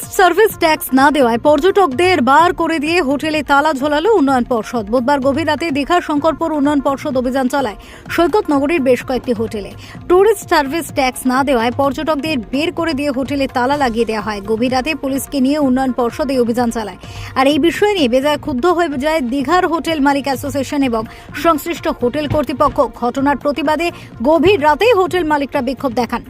Tourist service tax না দেওয়ায় পর্যটকদের বার করে দিয়ে হোটেলে তালা ঝোলালো উন্নয়ন পর্ষদ। বুধবার গভীর রাতে দীঘা শঙ্করপুর উন্নয়ন পর্ষদ অভিযান চালায়। সৈকত নগরীর বেশ কয়েকটি হোটেলে। ট্যুরিস্ট সার্ভিস ট্যাক্স না দেওয়ায় পর্যটকদের বের করে দিয়ে হোটেলে তালা লাগিয়ে দেওয়া হয়। গভীর রাতে পুলিশকে নিয়ে উন্নয়ন পর্ষদ এই অভিযান চালায়। আর এই বিষয় নিয়ে বেজায় ক্ষুব্ধ হয়ে যায় দীঘার হোটেল মালিক অ্যাসোসিয়েশন এবং সংশ্লিষ্ট হোটেল কর্তৃপক্ষ। ঘটনার প্রতিবাদে গভীর রাতেই হোটেল মালিকরা বিক্ষোভ দেখান।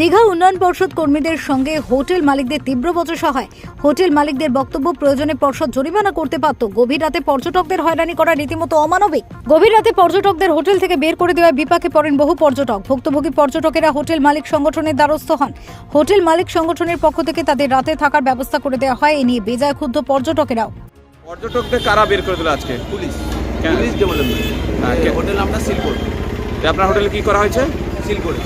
দীঘা উন্নয়ন পর্ষদ কর্মীদের সঙ্গে হোটেল মালিকদের তীব্র বচসা হয়। হোটেল মালিকদের বক্তব্য প্রয়োজনে পর্ষদ জরিমানা করতে পারত গভীর রাতে পর্যটকদের হয়রানি করা রীতিমতো অমানবিক। গভীর রাতে পর্যটকদের হোটেল থেকে বের করে দেওয়ায় বিপাকে পড়েন বহু পর্যটক। ভুক্তভোগী পর্যটকেরা হোটেল মালিক সংগঠনের দ্বারস্থ হন। হোটেল মালিক সংগঠনের পক্ষ থেকে তাদের রাতে থাকার ব্যবস্থা করে দেওয়া হয়। এ নিয়ে বেজায় ক্ষুব্ধ পর্যটকেরাও। পর্যটকদের কারা বের করে দিল আজকে? পুলিশ। হ্যাঁ, কে- হোটেল আমরা সিল করব। আপনার হোটেলে কি করা হয়েছে? সিল করি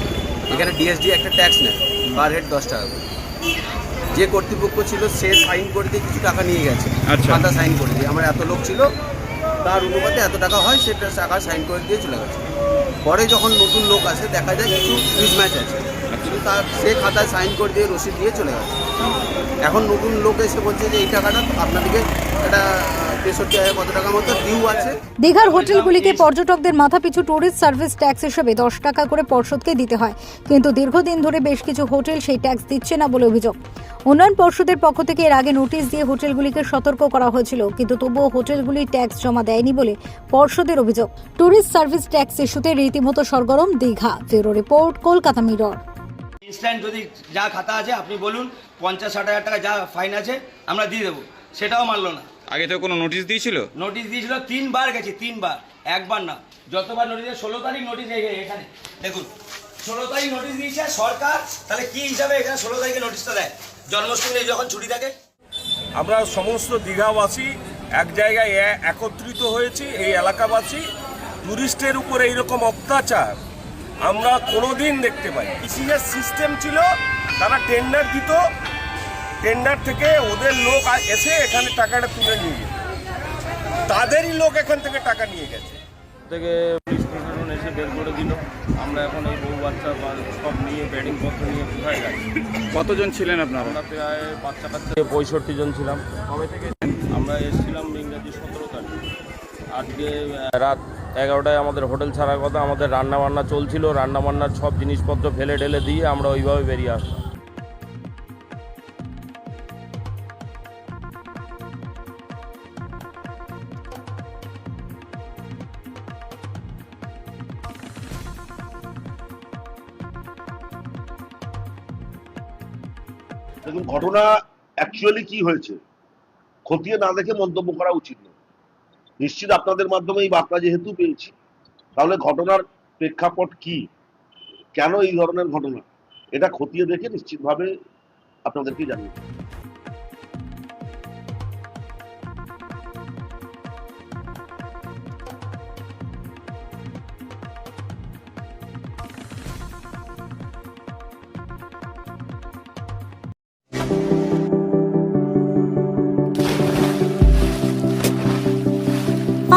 এখানে ডিএসডি একটা ট্যাক্স নেয়। পার হেড দশ টাকা করে। যে কর্তৃপক্ষ ছিল সে সাইন করে দিয়ে কিছু টাকা নিয়ে গেছে। আচ্ছা। খাতা সাইন করে দিয়ে। আমার এত লোক ছিল তার অনুপাতে এত টাকা হয় সেটা টাকা সাইন করে দিয়ে চলে গেছে। পরে যখন নতুন লোক আসে দেখা যায় কিছু মিসম্যাচ আছে। কিন্তু তার সে খাতায় সাইন করে দিয়ে রসিদ দিয়ে চলে গেছে। এখন নতুন লোক এসে বলছে যে এই টাকাটা আপনাদেরকে একটা দীঘার হোটেলগুলিকে পর্যটকদের মাথাপিছু ট্যুরিস্ট সার্ভিস ট্যাক্স হিসেবে দশ টাকা করে পর্ষদকে দিতে হয়। কিন্তু দীর্ঘদিন ধরে বেশ কিছু হোটেল সেই ট্যাক্স দিচ্ছে না বলে অভিযোগ। উন্নয়ন পর্ষদের পক্ষ থেকে এর আগে নোটিশ দিয়ে হোটেলগুলিকে সতর্ক করা হয়েছিল কিন্তু তবুও হোটেলগুলি ট্যাক্স জমা দেয়নি বলে পর্ষদের অভিযোগ। ট্যুরিস্ট সার্ভিস ট্যাক্স ইস্যুতে রীতিমতো সরগরম Digha. Bureau report Kolkata mirror. Instant যদি যা খাতা আছে আপনি বলুন পঞ্চাশ ষাট হাজার টাকা যা ফাইন আছে আমরা দিয়ে দেবো। সেটাও মানলো না। আগে তো কোনো নোটিশ দিয়েছিল? নোটিশ দিয়েছিল তিনবার গেছে তিনবার। একবার না। যতবার নোটিশ ষোলো তারিখ নোটিশ এখানে। দেখুন ষোলো তারিখ নোটিশ দিয়েছে সরকার তাহলে কি হিসাবে এখানে ষোলো তারিখে নোটিশটা দেয়? জন্মাষ্টমী যখন ছুটি থাকে? আমরা সমস্ত দীঘাবাসী এক জায়গায় একত্রিত হয়েছি এই এলাকাবাসী। টুরিস্টের উপরে এইরকম অত্যাচার আমরা কোনোদিন দেখতে পাই ইসিএস সিস্টেম ছিল তারা টেন্ডার দিত টেন্ডার থেকে ওদের লোক এসে এখানে টাকাটা তুলে নিয়ে যেত। তাদেরই লোক এখান থেকে টাকা নিয়ে গেছে। থেকে বের করে দিল। আমরা এখন এই বউ বাচ্চা সব নিয়ে ব্যাটিং পত্র নিয়ে কোথায় যাই? কতজন ছিলেন আপনারা? আমরা প্রায় বাচ্চা কাচ্চা পঁয়ষট্টি জন ছিলাম। কবে থেকে আমরা এসেছিলাম ইংরাজি সতেরো তারিখ। আজকে রাত এগারোটায় আমাদের হোটেল ছাড়ার কথা আমাদের রান্না বান্না চলছিল। রান্না বান্নার সব জিনিসপত্র ফেলে ঢেলে দিয়ে আমরা ওইভাবে বেরিয়ে আসলাম। দেখুন, ঘটনা অ্যাকচুয়ালি কি হয়েছে? খতিয়ে না দেখে মন্তব্য করা উচিত নয়। নিশ্চিত আপনাদের মাধ্যমে এই বার্তা যেহেতু পেয়েছি, তাহলে ঘটনার প্রেক্ষাপট কি? কেন এই ধরনের ঘটনা? এটা খতিয়ে দেখে নিশ্চিতভাবে আপনাদেরকে জানিয়ে